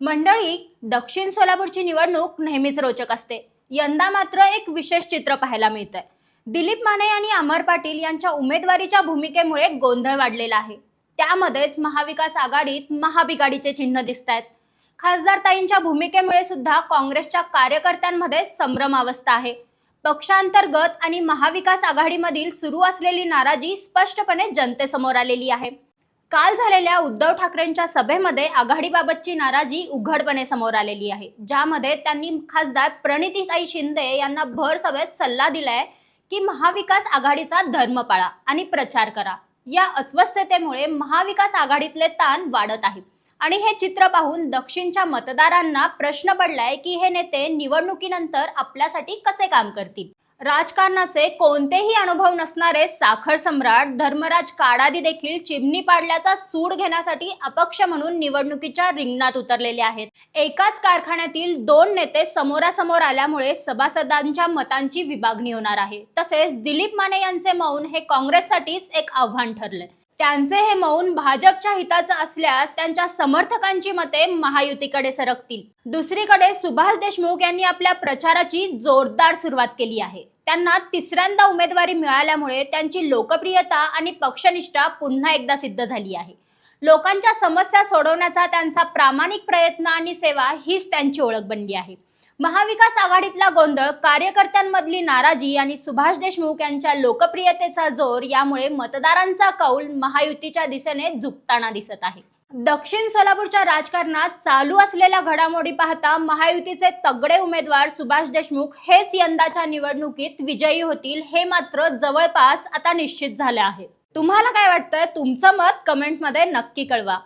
मंडळी दक्षिण सोलापूरची निवडणूक नेहमीच रोचक असते. यंदा मात्र एक विशेष चित्र पाहायला मिळतंय. दिलीप माने आणि अमर पाटील यांच्या उमेदवारीच्या भूमिकेमुळे गोंधळ वाढलेला आहे. त्यामध्येच महाविकास आघाडीत महाबिगाडीचे चिन्ह दिसत आहेत खासदार ताईंच्या भूमिकेमुळे सुद्धा काँग्रेसच्या कार्यकर्त्यांमध्ये संभ्रम अवस्था आहे. पक्षांतर्गत आणि महाविकास आघाडीमधील सुरू असलेली नाराजी स्पष्टपणे जनतेसमोर आलेली आहे. काल झालेल्या उद्धव ठाकरेंच्या सभेमध्ये आघाडीबाबतची नाराजी उघडपणे समोर आलेली आहे ज्यामध्ये त्यांनी खासदार प्रणितीताई शिंदे यांना भर सभेत सल्ला दिलाय की महाविकास आघाडीचा धर्म पाळा आणि प्रचार करा. या अस्वस्थतेमुळे महाविकास आघाडीतले ताण वाढत आहे आणि हे चित्र पाहून दक्षिणच्या मतदारांना प्रश्न पडलाय की हे नेते निवडणुकीनंतर आपल्यासाठी कसे काम करतील? राजकारणाचे कोणतेही अनुभव नसणारे साखर सम्राट धर्मराज काडादी देखील चिमणी पाडल्याचा सूड घेण्यासाठी अपक्ष म्हणून निवडणुकीच्या रिंगणात उतरलेले आहेत. एकाच कारखान्यातील दोन नेते समोरासमोर आल्यामुळे सभासदांच्या मतांची विभागणी होणार आहे. तसेच दिलीप माने यांचे मौन हे काँग्रेससाठीच एक आव्हान ठरले त्यांचे हे मौन भाजपच्या हिताचं असल्यास त्यांच्या समर्थकांची मते महायुतीकडे सरकतील. दुसरीकडे सुभाष देशमुख यांनी आपल्या प्रचाराची जोरदार सुरुवात केली आहे. त्यांना तिसऱ्यांदा उमेदवारी मिळाल्यामुळे त्यांची लोकप्रियता आणि पक्षनिष्ठा पुन्हा एकदा सिद्ध झाली आहे. लोकांच्या समस्या सोडवण्याचा त्यांचा प्रामाणिक प्रयत्न आणि सेवा हीच त्यांची ओळख बनली आहे. महाविकास आघाडीतला गोंधळ कार्यकर्त्यांमधली नाराजी आणि सुभाष देशमुख यांच्या लोकप्रियतेचा जोर यामुळे मतदारांचा कौल महायुतीच्या दिशेने झुकताना दिसत आहे. दक्षिण सोलापूरच्या राजकारणात चालू असलेल्या घडामोडी पाहता महायुतीचे तगडे उमेदवार सुभाष देशमुख हेच यंदाच्या निवडणुकीत विजयी होतील हे मात्र जवळपास आता निश्चित झाले आहे. तुम्हाला काय वाटतंय? तुमचं मत कमेंटमध्ये नक्की कळवा.